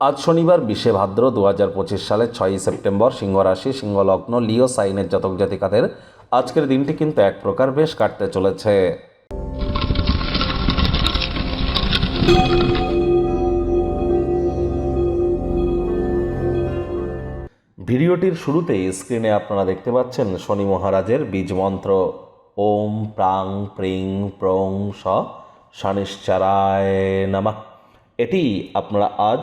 আজ শনিবার, বিশে ভাদ্র দু হাজার পঁচিশ সালের ছয়ই সেপ্টেম্বর সিংহ রাশি সিংহ লগ্ন লিও সাইনের জাতক জাতিকাদের আজকের দিনটি কিন্তু এক প্রকার বেশ কাটতে চলেছে। ভিডিওটির শুরুতেই স্ক্রিনে আপনারা দেখতে পাচ্ছেন শনি মহারাজের বীজ মন্ত্র। ওম প্রাং প্রিং প্রং স শনিশ্চারায় নামা। এটি আপনারা আজ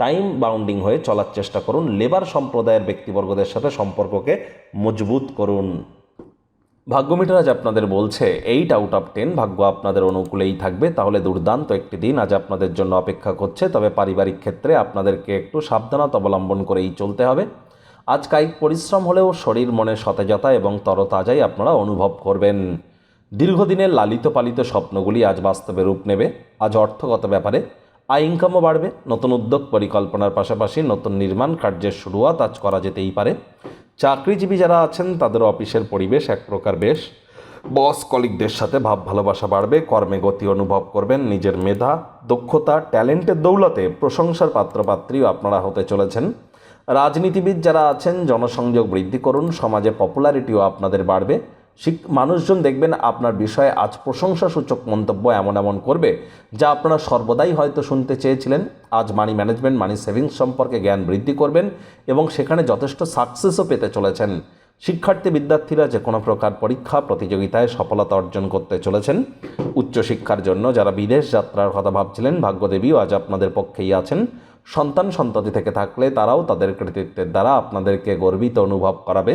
টাইম বাউন্ডিং হয়ে চলার চেষ্টা করুন, লেবার সম্প্রদায়ের ব্যক্তিবর্গদের সাথে সম্পর্ককে মজবুত করুন। ভাগ্যমিটার আজ আপনাদের বলছে এইট আউট অফ টেন ভাগ্য আপনাদের অনুকূলেই থাকবে। তাহলে দুর্দান্ত একটি দিন আজ আপনাদের জন্য অপেক্ষা করছে, তবে পারিবারিক ক্ষেত্রে আপনাদেরকে একটু সাবধানতা অবলম্বন করেই চলতে হবে। আজ কায়িক পরিশ্রম হলেও শরীর, মনে সতেজতা এবং তরতাজাই আপনারা অনুভব করবেন। দীর্ঘদিনের লালিত পালিত স্বপ্নগুলি আজ বাস্তবে রূপ নেবে। আজ অর্থগত ব্যাপারে আয় ইনকামও বাড়বে, নতুন উদ্যোগ পরিকল্পনার পাশাপাশি নতুন নির্মাণ কার্যের শুরুয়াত আজ করা যেতেই পারে। চাকরিজীবী যারা আছেন, তাদের অফিসের পরিবেশ এক প্রকার বেশ। বস কলিকদের সাথে ভাব ভালোবাসা বাড়বে, কর্মে গতি অনুভব করবেন, নিজের মেধা, দক্ষতা, ট্যালেন্টের দৌলতে প্রশংসার পাত্রপাত্রীও আপনারা হতে চলেছেন। রাজনীতিবিদ যারা আছেন, জনসংযোগ বৃদ্ধি করুন, সমাজে পপুলারিটিও আপনাদের বাড়বে। মানুষজন দেখবেন আপনার বিষয়ে আজ প্রশংসাসূচক মন্তব্য এমন এমন করবে, যা আপনারা সর্বদাই হয়তো শুনতে চেয়েছিলেন। আজ মানি ম্যানেজমেন্ট মানি সেভিংস সম্পর্কে জ্ঞান বৃদ্ধি করবেন এবং সেখানে যথেষ্ট সাকসেসও পেতে চলেছেন। শিক্ষার্থী বিদ্যার্থীরা যে কোনো প্রকার পরীক্ষা, প্রতিযোগিতায় সফলতা অর্জন করতে চলেছেন। উচ্চশিক্ষার জন্য যারা বিদেশ যাত্রার কথা ভাবছিলেন, ভাগ্যদেবীও আজ আপনাদের পক্ষেই আছেন। সন্তান সন্ততি থেকে থাকলে তারাও তাদের কৃতিত্বের দ্বারা আপনাদেরকে গর্বিত অনুভব করাবে।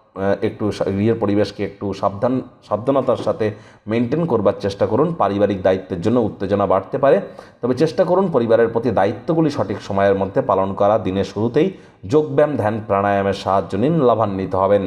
একটু রিয়ের পরিবেশকে একটু সাবধান, সাবধানতার সাথে মেনটেন করবার চেষ্টা করুন। পারিবারিক দায়িত্বের জন্য উত্তেজনা বাড়তে পারে। তবে চেষ্টা করুন পরিবারের প্রতি দায়িত্বগুলি সঠিক সময়ের মধ্যে পালন করা। দিনের শুরুতেই যোগব্যায়াম, ধ্যান, প্রাণায়ামের সাহায্য নিন। লাভান্বিত হবেন।